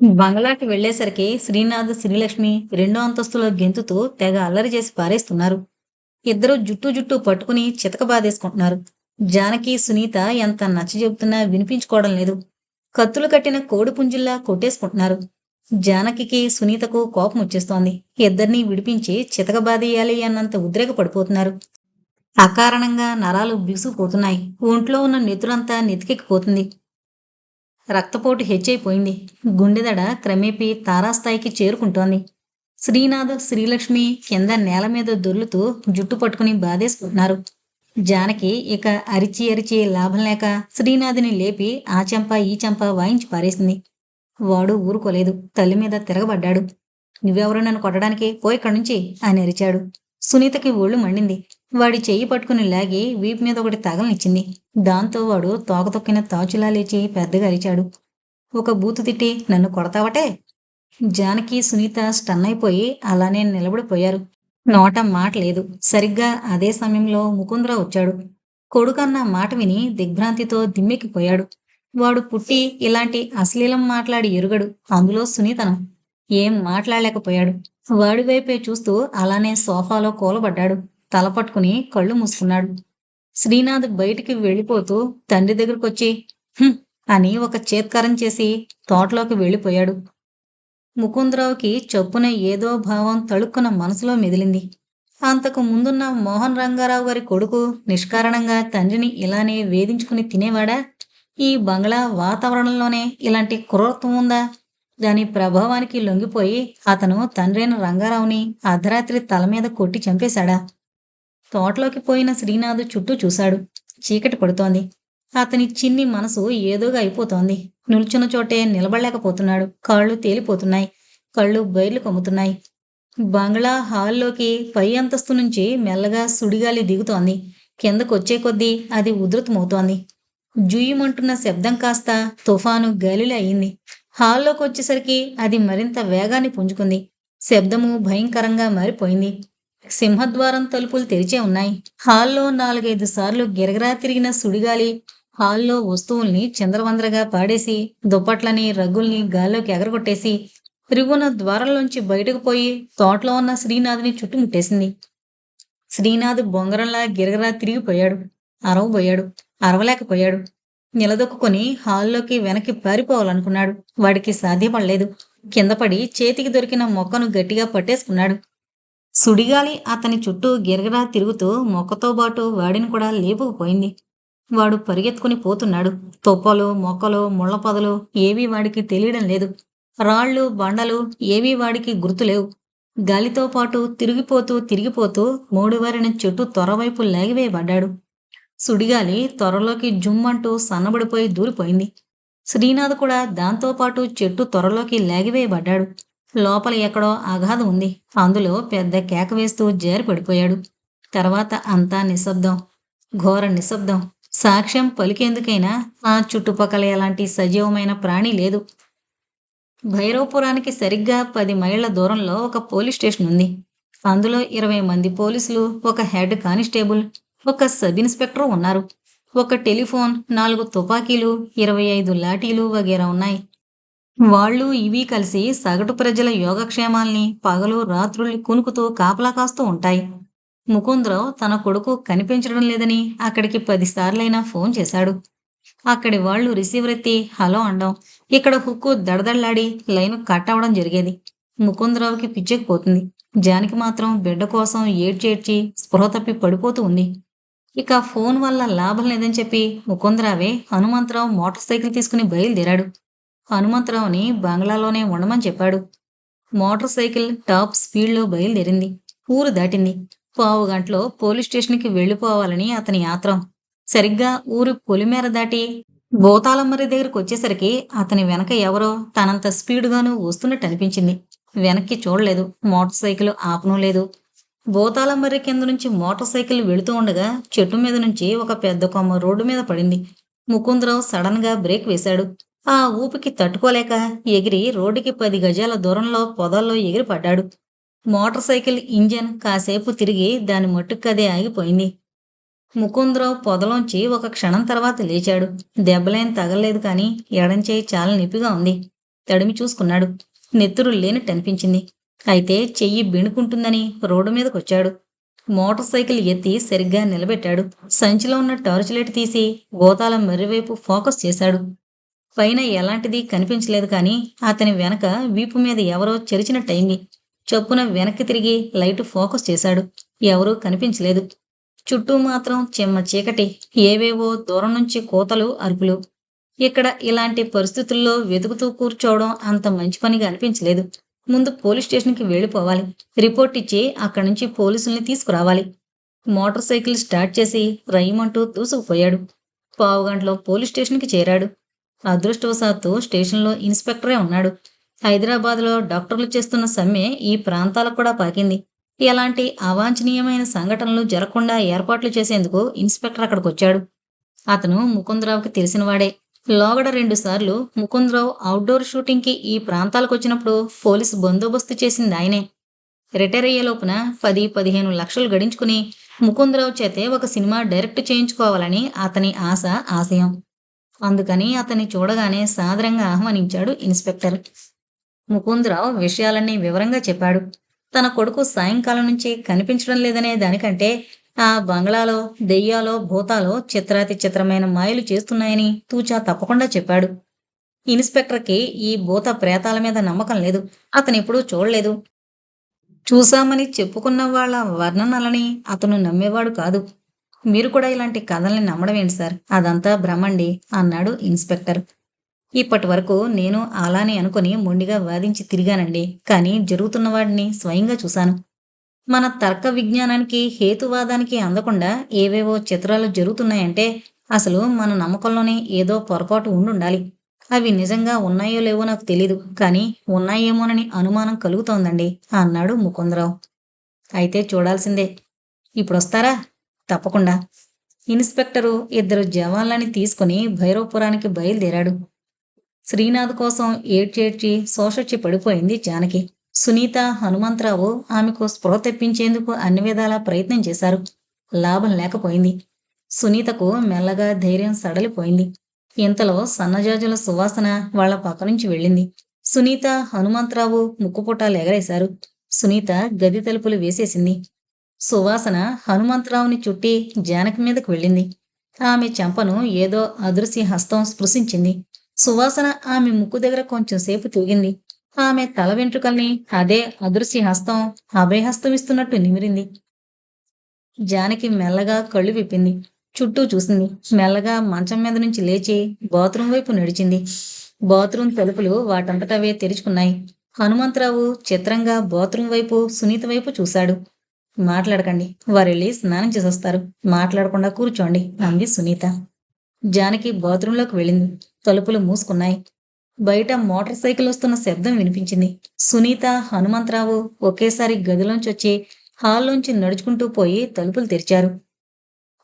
బంగ్లాకి వెళ్ళేసరికి శ్రీనాథ్ శ్రీలక్ష్మి రెండో అంతస్తులో గెంతుతూ తెగ అల్లరి చేసి పారేస్తున్నారు. ఇద్దరు జుట్టు జుట్టు పట్టుకుని చితక బాధేసుకుంటున్నారు. జానకి సునీత ఎంత నచ్చ చెబుతున్నా వినిపించుకోవడం లేదు. కత్తులు కట్టిన కోడి పుంజుల్లా కొట్టేసుకుంటున్నారు. జానకికి సునీతకు కోపం వచ్చేస్తోంది. ఇద్దరినీ విడిపించి చితక బాధేయాలి అన్నంత ఉద్రేక పడిపోతున్నారు అకారణంగా నరాలు బిగుసుకుపోతున్నాయి. ఒంట్లో ఉన్న నెత్తురంతా నెతికెక్కిపోతుంది రక్తపోటు హెచ్చైపోయింది. గుండెదడ క్రమేపీ తారాస్థాయికి చేరుకుంటోంది. శ్రీనాథ్ శ్రీలక్ష్మి కింద నేల మీద దొర్లుతూ జుట్టు పట్టుకుని బాధేసుకుంటున్నారు. జానకి ఇక అరిచి అరిచి లాభం లేక శ్రీనాథుని లేపి ఆ చెంప ఈ చెంప వాయించి పారేసింది. వాడు ఊరుకోలేదు. తల్లి మీద తిరగబడ్డాడు. నువ్వెవరు నన్ను కొట్టడానికి పోయి ఇక్కడి నుంచి అని అరిచాడు. సునీతకి ఒళ్ళు మండింది. వాడి చెయ్యి పట్టుకుని లాగి వీపు మీద ఒకటి తగలనిచ్చింది. దాంతో వాడు తోక తొక్కిన తాచులా లేచి పెద్దగా అరిచాడు. ఒక బూతు తిట్టి నన్ను కొడతావటే? జానకి సునీత స్టన్ అయిపోయి అలానే నిలబడిపోయారు. నోట మాట లేదు. సరిగ్గా అదే సమయంలో ముకుంద్ర వచ్చాడు. కొడుకన్న మాట విని దిగ్భ్రాంతితో దిమ్మెక్కిపోయాడు. వాడు పుట్టి ఇలాంటి అశ్లీలం మాట్లాడి ఎరుగడు. అందులో సునీతనం ఏం మాట్లాడలేకపోయాడు. వాడి వైపే చూస్తూ అలానే సోఫాలో కూలబడ్డాడు. తల పట్టుకుని కళ్ళు మూసుకున్నాడు. శ్రీనాథ్ బయటికి వెళ్ళిపోతూ తండ్రి దగ్గరకొచ్చి అని ఒక చేత్కారం చేసి తోటలోకి వెళ్ళిపోయాడు. ముకుందరావుకి చొప్పున ఏదో భావం తళుక్కున మనసులో మెదిలింది. అంతకు ముందున్న మోహన్ రంగారావు గారి కొడుకు నిష్కారణంగా తండ్రిని ఇలానే వేధించుకుని తినేవాడా? ఈ బంగ్లా వాతావరణంలోనే ఇలాంటి క్రూరత్వం ఉందా? దాని ప్రభావానికి లొంగిపోయి అతను తండ్రైన రంగారావుని అర్ధరాత్రి తల మీద కొట్టి చంపేశాడా? తోటలోకి పోయిన శ్రీనాథు చుట్టూ చూశాడు. చీకటి పడుతోంది. అతని చిన్ని మనసు ఏదోగా అయిపోతోంది. నిల్చున్న చోటే నిలబడలేకపోతున్నాడు. కాళ్ళు తేలిపోతున్నాయి. కళ్ళు బయర్లు కమ్ముతున్నాయి. బంగ్లా హాల్లోకి పై అంతస్తు నుంచి మెల్లగా సుడిగాలి దిగుతోంది. కిందకొచ్చే కొద్దీ అది ఉధృతమవుతోంది. జుయ్యమంటున్న శబ్దం కాస్త తుఫాను గాలిలో అయింది. హాల్లోకి వచ్చేసరికి అది మరింత వేగాన్ని పుంజుకుంది. శబ్దము భయంకరంగా మారిపోయింది. సింహద్వారం తలుపులు తెరిచే ఉన్నాయి. హాల్లో నాలుగైదు సార్లు గిరగిరా తిరిగిన సుడిగాలి హాల్లో వస్తువుల్ని చిందరవందరగా పాడేసి దుప్పట్లని రగ్గుల్ని గాల్లోకి ఎగరగొట్టేసి రివ్వున ద్వారంలోంచి బయటకు పోయి తోటలో ఉన్న శ్రీనాథ్ని చుట్టుముట్టేసింది. శ్రీనాథ్ బొంగరంలా గిరగరా తిరిగిపోయాడు అరవబోయాడు. అరవలేకపోయాడు. నిలదొక్కుని హాల్లోకి వెనక్కి పారిపోవాలనుకున్నాడు. వాడికి సాధ్యపడలేదు. కిందపడి చేతికి దొరికిన మొక్కను గట్టిగా పట్టేసుకున్నాడు. సుడిగాలి అతని చుట్టూ గిరగరా తిరుగుతూ మొక్కతో పాటు వాడిని కూడా లేపుకుపోయింది. వాడు పరిగెత్తుకుని పోతున్నాడు. తొప్పలు మొక్కలు ముళ్ళపదలు ఏవీ వాడికి తెలియడం లేదు. రాళ్ళు బండలు ఏవీ వాడికి గుర్తులేవు గాలితో పాటు తిరిగిపోతూ తిరిగిపోతూ మూడువారిన చెట్టు త్వరవైపు లాగివేయబడ్డాడు. సుడిగాలి త్వరలోకి జుమ్మంటూ సన్నబడిపోయి దూరిపోయింది. శ్రీనాథ్ కూడా దాంతోపాటు చెట్టు త్వరలోకి లాగివేయబడ్డాడు. లోపల ఎక్కడో అగాధం ఉంది. అందులో పెద్ద కేక వేస్తూ జారి పడిపోయాడు. తర్వాత అంతా నిశ్శబ్దం. ఘోర నిశ్శబ్దం. సాక్ష్యం పలికేందుకైనా ఆ చుట్టుపక్కల ఎలాంటి సజీవమైన ప్రాణి లేదు. భైరవపురానికి సరిగ్గా పది మైళ్ళ దూరంలో ఒక పోలీస్ స్టేషన్ ఉంది. అందులో ఇరవై మంది పోలీసులు ఒక హెడ్ కానిస్టేబుల్ ఒక సబ్ ఇన్స్పెక్టర్ ఉన్నారు. ఒక టెలిఫోన్ నాలుగు తుపాకీలు ఇరవై ఐదు లాఠీలు వగేరా ఉన్నాయి. వాళ్ళు ఇవి కలిసి సగటు ప్రజల యోగక్షేమాల్ని పగలు రాత్రుల్ని కునుకుతూ కాపలా కాస్తూ ఉంటాయి. ముకుందరావు తన కొడుకు కనిపించడం లేదని అక్కడికి పదిసార్లైనా ఫోన్ చేశాడు. అక్కడి వాళ్ళు రిసీవర్ ఎత్తి హలో అండం ఇక్కడ హుక్కు దడదళ్ళాడి లైన్ కట్ అవడం జరిగేది. ముకుందరావుకి పిచ్చెక్కిపోతుంది. జానికి మాత్రం బిడ్డ కోసం ఏడ్చేడ్చి స్పృహ తప్పి పడిపోతూ ఉంది. ఇక ఫోన్ వల్ల లాభం లేదని చెప్పి ముకుందరావే హనుమంతరావు మోటార్ సైకిల్ తీసుకుని బయలుదేరాడు. హనుమంతరావుని బంగ్లాలోనే ఉండమని చెప్పాడు. మోటార్ సైకిల్ టాప్ స్పీడ్లో బయలుదేరింది. ఊరు దాటింది. పావు గంటలో పోలీస్ స్టేషన్కి వెళ్ళిపోవాలని అతని యాత్ర. సరిగ్గా ఊరు పొలిమేర దాటి భూతాలమ్మరి దగ్గరకు వచ్చేసరికి అతని వెనక ఎవరో తనంత స్పీడ్గాను వస్తున్నట్టు అనిపించింది. వెనక్కి చూడలేదు. మోటార్ సైకిల్ ఆపను లేదు. భూతాలమ్మరి కింద నుంచి మోటార్ సైకిల్ వెళుతూ ఉండగా చెట్టు మీద నుంచి ఒక పెద్ద కొమ్మ రోడ్డు మీద పడింది. ముకుందరావు సడన్గా బ్రేక్ వేశాడు. ఆ ఊపికి తట్టుకోలేక ఎగిరి రోడ్డుకి పది గజాల దూరంలో పొదల్లో ఎగిరి పడ్డాడు మోటార్ సైకిల్ ఇంజన్ కాసేపు తిరిగి దాని మట్టుక్కదే ఆగిపోయింది. ముకుందరావు పొదలోంచి ఒక క్షణం తర్వాత లేచాడు. దెబ్బలేం తగలలేదు కానీ ఎడంచేయి చాలా నొప్పిగా ఉంది. తడిమి చూసుకున్నాడు. నెత్తురు లేనట్టనిపించింది. అయితే చెయ్యి బిణుకుంటుందని రోడ్డు మీదకొచ్చాడు. మోటార్ సైకిల్ ఎత్తి సరిగ్గా నిలబెట్టాడు. సంచిలో ఉన్న టార్చ్ లైట్ తీసి గోతాల మర్రివైపు ఫోకస్ చేశాడు. పైన ఎలాంటిది కనిపించలేదు కానీ అతని వెనక వీపు మీద ఎవరో చెరిచినట్టయింది చొప్పున వెనక్కి తిరిగి లైట్ ఫోకస్ చేశాడు. ఎవరూ కనిపించలేదు. చుట్టూ మాత్రం చిమ్మ చీకటి ఏవేవో దూరం నుంచి కోతలు అరుపులు. ఇక్కడ ఇలాంటి పరిస్థితుల్లో వెతుకుతూ కూర్చోవడం అంత మంచి పనిగా అనిపించలేదు. ముందు పోలీస్ స్టేషన్కి వెళ్ళిపోవాలి. రిపోర్ట్ ఇచ్చి అక్కడి నుంచి పోలీసుల్ని తీసుకురావాలి. మోటార్ సైకిల్ స్టార్ట్ చేసి రయ్యమంటూ దూసుకుపోయాడు. పావుగంటలో పోలీస్ స్టేషన్కి చేరాడు. అదృష్టవశాత్తు స్టేషన్లో ఇన్స్పెక్టరే ఉన్నాడు. హైదరాబాద్లో డాక్టర్లు చేస్తున్న సమ్మె ఈ ప్రాంతాలకు కూడా పాకింది. ఎలాంటి అవాంఛనీయమైన సంఘటనలు జరగకుండా ఏర్పాట్లు చేసేందుకు ఇన్స్పెక్టర్ అక్కడికి వచ్చాడు. అతను ముకుందరావుకి తెలిసినవాడే. లోగడ రెండుసార్లు ముకుందరావు అవుట్డోర్ షూటింగ్కి ఈ ప్రాంతాలకు వచ్చినప్పుడు పోలీసు బందోబస్తు చేసింది ఆయనే. రిటైర్ అయ్యే లోపున పది పదిహేను లక్షలు గడించుకుని ముకుందరావు చేతే ఒక సినిమా డైరెక్ట్ చేయించుకోవాలని అతని ఆశ ఆశయం. అందుకని అతన్ని చూడగానే సాదరంగా ఆహ్వానించాడు ఇన్స్పెక్టర్. ముకుందరావు విషయాలన్నీ వివరంగా చెప్పాడు. తన కొడుకు సాయంకాలం నుంచి కనిపించడం లేదనే దానికంటే ఆ బంగ్లాలో దెయ్యాలో భూతాలో చిత్రాతి చిత్రమైన మాయలు చేస్తున్నాయని తూచా తప్పకుండా చెప్పాడు. ఇన్స్పెక్టర్కి ఈ భూత ప్రేతాల మీద నమ్మకం లేదు. అతనెప్పుడూ చూడలేదు. చూశామని చెప్పుకున్న వాళ్ళ వర్ణనలని అతను నమ్మేవాడు కాదు. మీరు కూడా ఇలాంటి కథల్ని నమ్మడం ఏంటి సార్? అదంతా భ్రమండి అన్నాడు ఇన్స్పెక్టర్. ఇప్పటి వరకు నేను అలానే అనుకుని మొండిగా వాదించి తిరిగానండి. కానీ జరుగుతున్న వాడిని స్వయంగా చూశాను. మన తర్క విజ్ఞానానికి హేతువాదానికి అందకుండా ఏవేవో చిత్రాలు జరుగుతున్నాయంటే అసలు మన నమ్మకంలోనే ఏదో పొరపాటు ఉండుండాలి. అవి నిజంగా ఉన్నాయో లేవో నాకు తెలీదు. కానీ ఉన్నాయేమోనని అనుమానం కలుగుతోందండి అన్నాడు ముకుందరావు. అయితే చూడాల్సిందే. ఇప్పుడొస్తారా తప్పకుండా. ఇన్స్పెక్టరు ఇద్దరు జవాన్లని తీసుకుని భైరవపురానికి బయలుదేరాడు. శ్రీనాథ్ కోసం ఏడ్చేడ్చి శోషొచ్చి పడిపోయింది జానకి. సునీత హనుమంతరావు ఆమెకు స్పృహ తెప్పించేందుకు అన్ని విధాలా ప్రయత్నం చేశారు. లాభం లేకపోయింది. సునీతకు మెల్లగా ధైర్యం సడలిపోయింది. ఇంతలో సన్నజాజుల సువాసన వాళ్ళ పక్క నుంచి వెళ్ళింది. సునీత హనుమంతరావు ముక్కుపుటాలు ఎగరేశారు. సునీత గది తలుపులు వేసేసింది. సువాసన హనుమంతరావుని చుట్టి జానకి మీదకు వెళ్ళింది. ఆమె చెంపను ఏదో అదృశ్య హస్తం స్పృశించింది. సువాసన ఆమె ముక్కు దగ్గర కొంచెం సేపు తూగింది. ఆమె తల వెంట్రుకల్ని అదే అదృశ్య హస్తం అభయహస్తం ఇస్తున్నట్టు నిమిరింది. జానకి మెల్లగా కళ్ళు విప్పింది. చుట్టూ చూసింది. మెల్లగా మంచం మీద నుంచి లేచి బాత్రూం వైపు నడిచింది. బాత్రూం తలుపులు వాటంతటవే తెరుచుకున్నాయి. హనుమంతరావు చిత్రంగా బాత్రూం వైపు సునీత వైపు చూశాడు. మాట్లాడకండి. వారెళ్ళి స్నానం చేసి వస్తారు మాట్లాడకుండా కూర్చోండి. అంది సునీత. జానకి బాత్రూంలోకి వెళ్ళింది. తలుపులు మూసుకున్నాయి. బయట మోటార్ సైకిల్ వస్తున్న శబ్దం వినిపించింది. సునీత హనుమంతరావు ఒకేసారి గదిలోంచి వచ్చి హాల్లోంచి నడుచుకుంటూ పోయి తలుపులు తెరిచారు.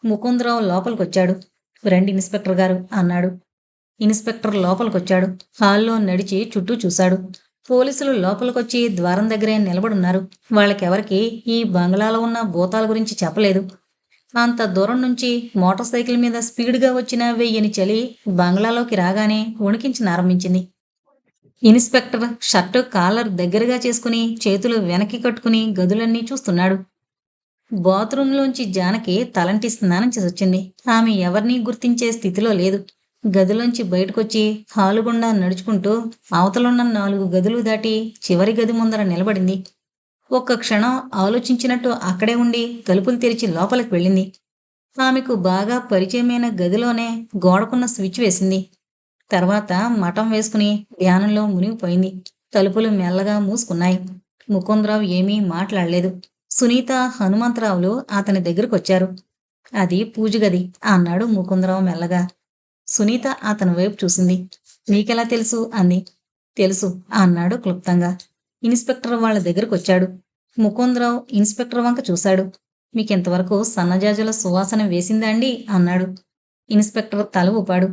ముకుందరావు లోపలికొచ్చాడు. రండి ఇన్స్పెక్టర్ గారు అన్నాడు. ఇన్స్పెక్టర్ లోపలికొచ్చాడు. హాల్లో నడిచి చుట్టూ చూశాడు. పోలీసులు లోపలికొచ్చి ద్వారం దగ్గరే నిలబడున్నారు. వాళ్ళకెవరికి ఈ బంగ్లాలో ఉన్న భూతాల గురించి చెప్పలేదు. అంత దూరం నుంచి మోటార్ సైకిల్ మీద స్పీడ్గా వచ్చిన వెయ్యని చలి బంగ్లాలోకి రాగానే వణికించనారంభించింది ఇన్స్పెక్టర్ షర్టు కాలర్ దగ్గరగా చేసుకుని చేతులు వెనక్కి కట్టుకుని గదులన్నీ చూస్తున్నాడు. బాత్రూంలోంచి జానకి తలంటి స్నానం చేసి వచ్చింది ఆమె ఎవరినీ గుర్తించే స్థితిలో లేదు. గదిలోంచి బయటకొచ్చి హాలుగుండా నడుచుకుంటూ అవతలున్న నాలుగు గదులు దాటి చివరి గది ముందర నిలబడింది. ఒక్క క్షణం ఆలోచించినట్టు అక్కడే ఉండి తలుపులు తెరిచి లోపలికి వెళ్ళింది. ఆమెకు బాగా పరిచయమైన గదిలోనే గోడకున్న స్విచ్ వేసింది. తర్వాత మఠం వేసుకుని ధ్యానంలో మునిగిపోయింది. తలుపులు మెల్లగా మూసుకున్నాయి. ముకుందరావు ఏమీ మాట్లాడలేదు. సునీత హనుమంతరావులు అతని దగ్గరకొచ్చారు. అది పూజ గది అన్నాడు ముకుందరావు మెల్లగా. సునీత అతని వైపు చూసింది. నీకెలా తెలుసు అంది తెలుసు అన్నాడు క్లుప్తంగా. ఇన్స్పెక్టర్ వాళ్ళ దగ్గరకు వచ్చాడు. ముకుందరావు ఇన్స్పెక్టర్ వంక చూశాడు. మీకింతవరకు సన్నజాజుల సువాసన వేసిందా అండి? అన్నాడు. ఇన్స్పెక్టర్ తల ఊపాడు.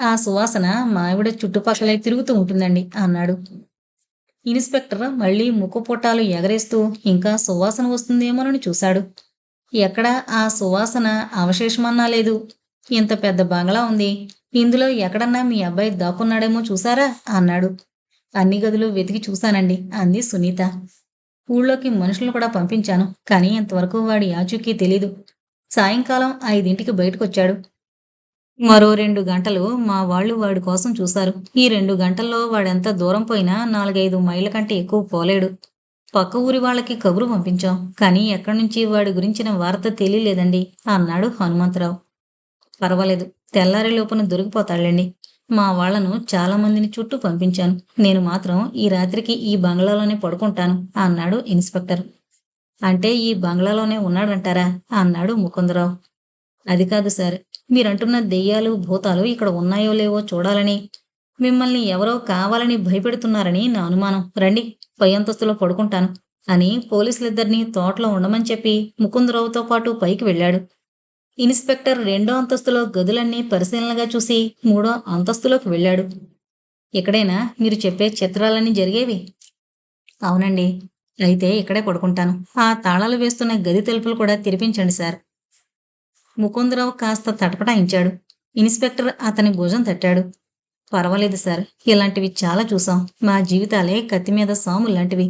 ఆ సువాసన మావిడ చుట్టుపక్కలే తిరుగుతూ ఉంటుందండి అన్నాడు. ఇన్స్పెక్టర్ మళ్ళీ ముక్కు పొట్టాలు ఎగరేస్తూ ఇంకా సువాసన వస్తుందేమోనని చూశాడు. ఎక్కడా ఆ సువాసన అవశేషమన్నా లేదు. ఇంత పెద్ద బంగ్లా ఉంది. ఇందులో ఎక్కడన్నా మీ అబ్బాయి దాక్కున్నాడేమో చూసారా? అన్నాడు. అన్ని గదులు వెతికి చూశానండి అంది సునీత. ఊళ్ళోకి మనుషులు కూడా పంపించాను కానీ ఇంతవరకు వాడి ఆచూకీ తెలీదు. సాయంకాలం ఐదింటికి బయటకొచ్చాడు. మరో రెండు గంటలు మా వాళ్ళు వాడి కోసం చూశారు. ఈ రెండు గంటల్లో వాడెంత దూరం పోయినా నాలుగైదు మైళ్ళ కంటే ఎక్కువ పోలేడు. పక్క ఊరి వాళ్ళకి కబురు పంపించాం కానీ ఎక్కడి నుంచి వాడి గురించిన వార్త తెలియలేదండి అన్నాడు హనుమంతరావు. పర్వాలేదు తెల్లారి లోపున దొరికిపోతాడులేండి మా వాళ్ళను చాలా మందిని చుట్టూ పంపించాను. నేను మాత్రం ఈ రాత్రికి ఈ బంగ్లాలోనే పడుకుంటాను అన్నాడు ఇన్స్పెక్టర్. అంటే ఈ బంగ్లాలోనే ఉన్నాడంటారా అన్నాడు ముకుందరావు. అది కాదు సార్ మీరంటున్న దెయ్యాలు భూతాలు ఇక్కడ ఉన్నాయో లేవో చూడాలని. మిమ్మల్ని ఎవరో కావాలని భయపెడుతున్నారని నా అనుమానం. రండి పై అంతస్తులో పడుకుంటాను అని పోలీసులిద్దరినీ తోటలో ఉండమని చెప్పి ముకుందరావుతో పాటు పైకి వెళ్ళాడు. ఇన్స్పెక్టర్ రెండో అంతస్తులో గదులన్నీ పరిశీలనగా చూసి మూడో అంతస్తులోకి వెళ్ళాడు. ఇక్కడైనా మీరు చెప్పే చిత్రాలన్నీ జరిగేవి? అవునండి. అయితే ఇక్కడే పడుకుంటాను. ఆ తాళాలు వేస్తున్న గది తలుపులు కూడా తెరిపించండి సార్. ముకుందరావు కాస్త తటపటాయించాడు. ఇన్స్పెక్టర్ అతని భుజం తట్టాడు. పర్వాలేదు సార్ ఇలాంటివి చాలా చూసాం. మా జీవితాలే కత్తి మీద సాములు లాంటివి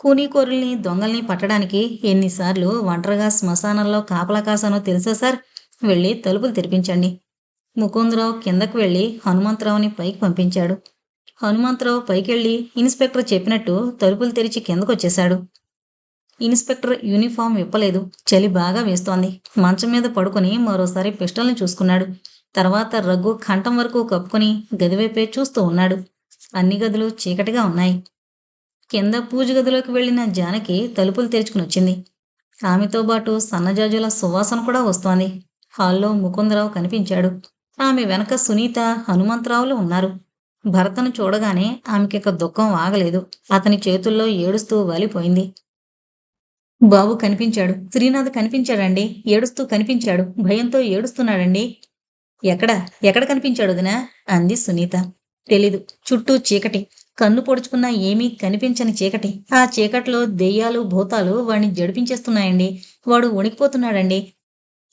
కూనీకోరుల్ని దొంగల్ని పట్టడానికి ఎన్నిసార్లు ఒంటరిగా శ్మశానంలో కాపలా కాసానో తెలుసా సార్? వెళ్ళి తలుపులు తెరిపించండి. ముకుందరావు కిందకు వెళ్ళి హనుమంతరావుని పైకి పంపించాడు. హనుమంతరావు పైకెళ్ళి ఇన్స్పెక్టర్ చెప్పినట్టు తలుపులు తెరిచి కిందకొచ్చేశాడు. Inspector uniform విప్పలేదు. చలి బాగా వేస్తోంది. మంచం మీద పడుకుని మరోసారి పిస్టల్ని చూసుకున్నాడు. తర్వాత రగ్గు కంఠం వరకు కప్పుకొని గదివైపే చూస్తూ ఉన్నాడు. అన్ని గదులు చీకటిగా ఉన్నాయి. కింద పూజ గదిలోకి వెళ్ళిన జానకి తలుపులు తెరుచుకుని వచ్చింది. ఆమెతో పాటు సన్నజాజుల సువాసన కూడా వస్తోంది. హాల్లో ముకుందరావు కనిపించాడు. ఆమె వెనక సునీత హనుమంతరావులు ఉన్నారు. భరతను చూడగానే ఆమెకిక దుఃఖం ఆగలేదు. అతని చేతుల్లో ఏడుస్తూ వాలిపోయింది. బాబు కనిపించాడు. శ్రీనాథ్ కనిపించాడండి. ఏడుస్తూ కనిపించాడు. భయంతో ఏడుస్తున్నాడండి. ఎక్కడ? ఎక్కడ కనిపించాడు వదినా? అంది సునీత. తెలీదు. చుట్టూ చీకటి. కన్ను పొడుచుకున్నా ఏమీ కనిపించని చీకటి. ఆ చీకట్లో దెయ్యాలు భూతాలు వాడిని జడిపించేస్తున్నాయండి. వాడు వణికిపోతున్నాడండి.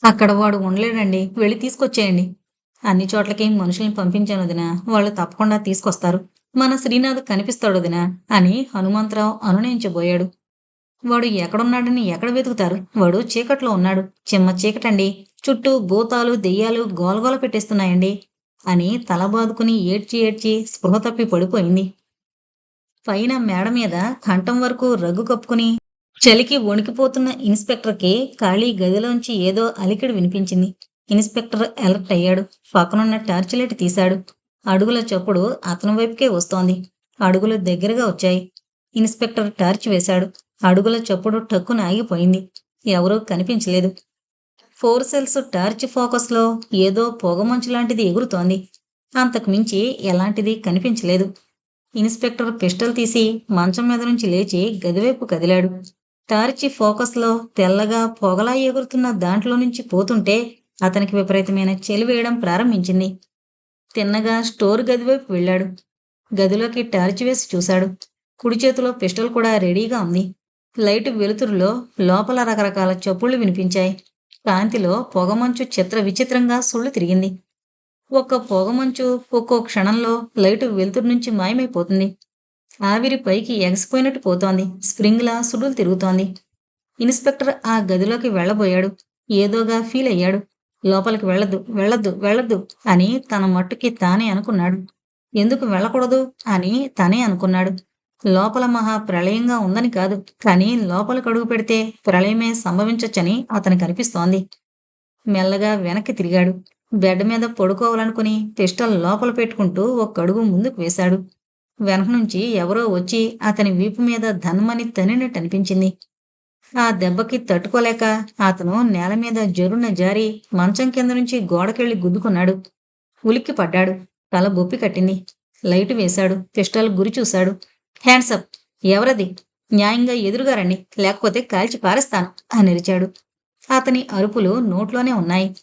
అక్కడ వాడు ఉండలేడండి. వెళ్ళి తీసుకొచ్చేయండి. అన్ని చోట్లకి మనుషుల్ని పంపించాను వదిన. వాళ్ళు తప్పకుండా తీసుకొస్తారు. మన శ్రీనాథ్ కనిపిస్తాడు వదిన అని హనుమంతరావు అనునయించబోయాడు. వాడు ఎక్కడున్నాడని ఎక్కడ వెతుకుతారు? వాడు చీకట్లో ఉన్నాడు. చిమ్మ చీకటండి. చుట్టూ భూతాలు దెయ్యాలు గోలగోల పెట్టేస్తున్నాయండి అని తల బాదుకుని ఏడ్చి ఏడ్చి స్పృహ తప్పి పడిపోయింది. పైన మేడ మీద కంఠం వరకు రగ్గు కప్పుకుని చలికి వణికిపోతున్న ఇన్స్పెక్టర్కి ఖాళీ గదిలోంచి ఏదో అలికిడి వినిపించింది. ఇన్స్పెక్టర్ అలర్ట్ అయ్యాడు. పక్కనున్న టార్చ్ లైట్ తీశాడు. అడుగుల చప్పుడు అతని వైపుకే వస్తోంది. అడుగులు దగ్గరగా వచ్చాయి. ఇన్స్పెక్టర్ టార్చ్ వేశాడు. అడుగుల చప్పుడు టక్కున ఆగిపోయింది. ఎవరూ కనిపించలేదు. ఫోర్ సెల్స్ టార్చ్ ఫోకస్లో ఏదో పొగమంచు లాంటిది ఎగురుతోంది. అంతకు మించి ఎలాంటిది కనిపించలేదు. ఇన్స్పెక్టర్ పిస్టల్ తీసి మంచం మీద నుంచి లేచి గదివైపు కదిలాడు. టార్చి ఫోకస్లో తెల్లగా పొగలా ఎగురుతున్న దాంట్లో నుంచి పోతుంటే అతనికి విపరీతమైన చెలి వేయడం ప్రారంభించింది. తిన్నగా స్టోర్ గదివైపు వెళ్ళాడు. గదిలోకి టార్చ్ వేసి చూశాడు. కుడి చేతిలో పిస్టల్ కూడా రెడీగా ఉంది. లైట్ వెలుతురులో లోపల రకరకాల చప్పుళ్ళు వినిపించాయి. కాంతిలో పొగమంచు చిత్ర విచిత్రంగా సుళ్ళు తిరిగింది. ఒక్క పొగమంచు ఒక్కో క్షణంలో లైటు వెలుతురు నుంచి మాయమైపోతుంది. ఆవిరి పైకి ఎగసిపోయినట్టు పోతోంది. స్ప్రింగ్లా సుడులు తిరుగుతోంది. ఇన్స్పెక్టర్ ఆ గదిలోకి వెళ్ళబోయాడు. ఏదోగా ఫీల్ అయ్యాడు. లోపలికి వెళ్ళదు వెళ్ళదు వెళ్ళదు అని తన మట్టుకి తానే అనుకున్నాడు. ఎందుకు వెళ్ళకూడదు అని తనే అనుకున్నాడు. లోపల మహా ప్రళయంగా ఉందని కాదు. కానీ లోపలికి అడుగు పెడితే ప్రళయమే సంభవించొచ్చని అతనికి అనిపిస్తోంది. మెల్లగా వెనక్కి తిరిగాడు. బెడ్ మీద పడుకోవాలనుకుని పిస్టల్ లోపల పెట్టుకుంటూ ఒక అడుగు ముందుకు వేశాడు. వెనక నుంచి ఎవరో వచ్చి అతని వీపు మీద ధన్మని తనినట్టు అనిపించింది. ఆ దెబ్బకి తట్టుకోలేక అతను నేల మీద జరున జారి మంచం కింద నుంచి గోడకెళ్ళి గుద్దుకున్నాడు. ఉలిక్కి పడ్డాడు. తల బొప్పి కట్టింది. లైటు వేశాడు. పిస్టల్ గురి చూశాడు. హ్యాండ్సప్ ఎవరది? న్యాయంగా ఎదురుగా రండి. లేకపోతే కాల్చి పారేస్తాను అని అరిచాడు. అతని అరుపులు నోట్లోనే ఉన్నాయి.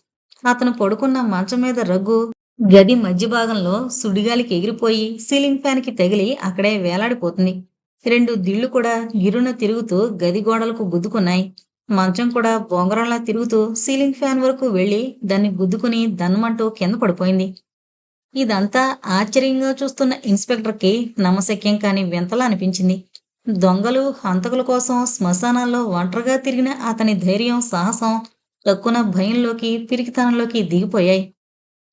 అతను పడుకున్న మంచం మీద రగ్గు గది మధ్య భాగంలో సుడిగాలికి ఎగిరిపోయి సీలింగ్ ఫ్యాన్కి తగిలి అక్కడే వేలాడిపోతుంది. రెండు దిళ్ళు కూడా గిరున తిరుగుతూ గది గోడలకు గుద్దుకున్నాయి. మంచం కూడా బొంగరంలా తిరుగుతూ సీలింగ్ ఫ్యాన్ వరకు వెళ్ళి దాన్ని గుద్దుకుని దన్మంటూ కింద పడిపోయింది. ఇదంతా ఆశ్చర్యంగా చూస్తున్న ఇన్స్పెక్టర్కి నమ్మశక్యం కాని వింతలా అనిపించింది. దొంగలు హంతకుల కోసం శ్మశానాల్లో ఒంటరిగా తిరిగిన అతని ధైర్యం సాహసం తక్కున భయంలోకి పిరికితనంలోకి దిగిపోయాయి.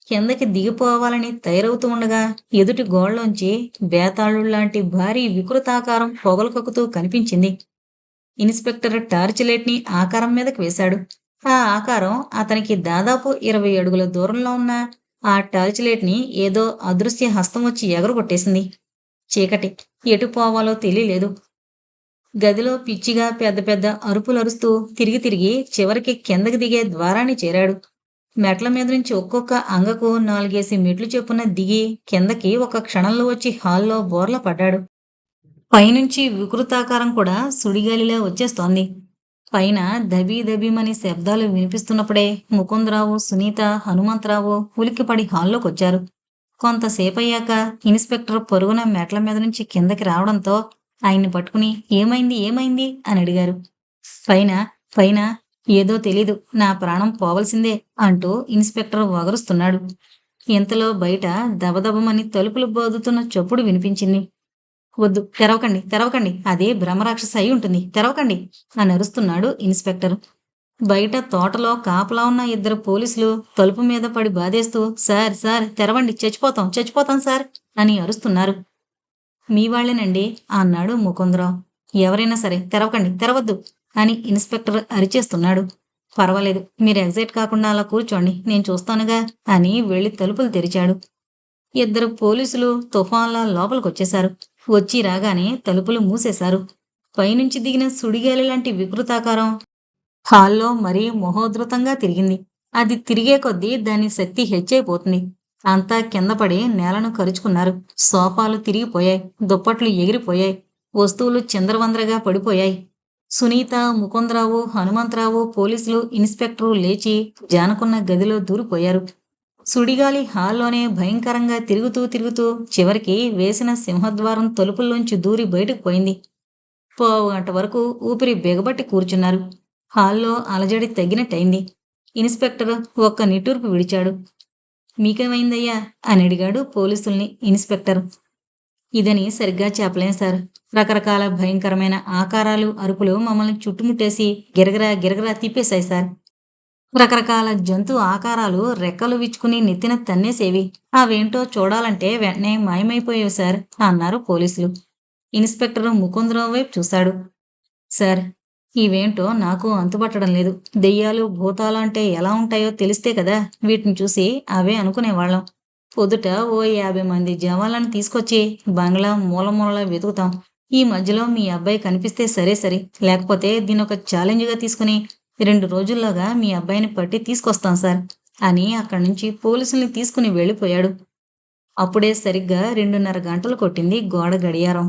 కిందకి దిగిపోవాలని తయారవుతూ ఉండగా ఎదుటి గోడలోంచి బేతాళుడు లాంటి భారీ వికృతాకారం పొగలు కక్కుతూ కనిపించింది. ఇన్స్పెక్టర్ టార్చ్ లైట్ని ఆకారం మీదకి వేశాడు. ఆ ఆకారం అతనికి దాదాపు ఇరవై అడుగుల దూరంలో ఉన్న ఆ టార్చ్ లైట్ని ఏదో అదృశ్య హస్తం వచ్చి ఎగరగొట్టేసింది. చీకటి ఎటు పోవాలో తెలియలేదు. గదిలో పిచ్చిగా పెద్ద పెద్ద అరుపులు అరుస్తూ తిరిగి తిరిగి చివరికి కిందకి దిగే ద్వారాన్ని చేరాడు. మెట్ల మీద నుంచి ఒక్కొక్క అంగకు నాలుగేసి మెట్లు చొప్పున దిగి కిందకి ఒక క్షణంలో వచ్చి హాల్లో బోర్ల పడ్డాడు. పైనుంచి వికృతాకారం కూడా సుడిగాలిలా వచ్చేస్తోంది. పైన దబీ దబీమని శబ్దాలు వినిపిస్తున్నప్పుడే ముకుందరావు సునీత హనుమంతరావు ఉలిక్కిపడి హాల్లోకి వచ్చారు కొంతసేపు అయ్యాక ఇన్స్పెక్టర్ పొరుగున మెట్ల మీద నుంచి కిందకి రావడంతో ఆయన్ని పట్టుకుని ఏమైంది? ఏమైంది? అని అడిగారు. పైన పైన ఏదో తెలీదు. నా ప్రాణం పోవలసిందే అంటూ ఇన్స్పెక్టర్ వగరుస్తున్నాడు. ఇంతలో బయట దబదబమని తలుపులు బోదుతున్న చప్పుడు వినిపించింది. వద్దు తెరవకండి తెరవకండి. అదే భ్రమరాక్షస అయి ఉంటుంది. తెరవకండి అని అరుస్తున్నాడు ఇన్స్పెక్టర్. బయట తోటలో కాపలా ఉన్న ఇద్దరు పోలీసులు తలుపు మీద పడి బాధేస్తూ సార్ సార్ తెరవండి. చచ్చిపోతాం చచ్చిపోతాం సార్ అని అరుస్తున్నారు. మీ వాళ్ళేనండి? అన్నాడు ముకుందరావు. ఎవరైనా సరే తెరవకండి తెరవద్దు అని ఇన్స్పెక్టర్ అరిచేస్తున్నాడు. పర్వాలేదు మీరు ఎగ్జైట్ కాకుండా అలా కూర్చోండి నేను చూస్తానుగా అని వెళ్ళి తలుపులు తెరిచాడు. ఇద్దరు పోలీసులు తుఫాన్లా లోపలికొచ్చేశారు. వచ్చి రాగానే తలుపులు మూసేశారు. పైనుంచి దిగిన సుడిగాలి లాంటి వికృతాకారం హాల్లో మరీ మహోధృతంగా తిరిగింది. అది తిరిగే కొద్దీ దాని శక్తి హెచ్చైపోతుంది అంతా కింద పడి నేలను కరుచుకున్నారు. సోఫాలు తిరిగిపోయాయి. దుప్పట్లు ఎగిరిపోయాయి. వస్తువులు చిందరవందరగా పడిపోయాయి. సునీత ముకుందరావు హనుమంతరావు పోలీసులు ఇన్స్పెక్టరు లేచి జానకున్న గదిలో దూరిపోయారు. సుడిగాలి హాల్లోనే భయంకరంగా తిరుగుతూ తిరుగుతూ చివరికి వేసిన సింహద్వారం తలుపుల్లోంచి దూరి బయటకు పోయింది. పోగంట వరకు ఊపిరి బిగబట్టి కూర్చున్నారు. హాల్లో అలజడి తగ్గినట్టయింది. ఇన్స్పెక్టర్ ఒక్క నిట్టూర్పు విడిచాడు. మీకేమైందయ్యా? అని అడిగాడు పోలీసుల్ని ఇన్స్పెక్టర్. ఇదని సరిగ్గా చెప్పలేం సార్. రకరకాల భయంకరమైన ఆకారాలు అరుపులు మమ్మల్ని చుట్టుముట్టేసి గిరగరా గిరగరా తిప్పేశాయి సార్. రకరకాల జంతు ఆకారాలు రెక్కలు విచ్చుకుని నెత్తిన తన్నేసేవి. అవేంటో చూడాలంటే వెంటనే మాయమైపోయావు సార్ అన్నారు పోలీసులు. ఇన్స్పెక్టర్ ముకుందరావు వైపు చూశాడు. సార్ ఇవేంటో నాకు అంతుపట్టడం లేదు. దెయ్యాలు భూతాలు అంటే ఎలా ఉంటాయో తెలిస్తే కదా వీటిని చూసి అవే అనుకునేవాళ్ళం. పొద్దుట ఓ యాభై మంది జవాలను తీసుకొచ్చి బంగ్లా మూలమూలలా వెతుకుతాం. ఈ మధ్యలో మీ అబ్బాయి కనిపిస్తే సరే సరే. లేకపోతే దీని ఒక ఛాలెంజ్గా తీసుకుని రెండు రోజుల్లోగా మీ అబ్బాయిని పట్టి తీసుకొస్తాం సార్ అని అక్కడి నుంచి పోలీసుల్ని తీసుకుని వెళ్ళిపోయాడు. అప్పుడే సరిగ్గా రెండున్నర గంటలు కొట్టింది గోడ గడియారం.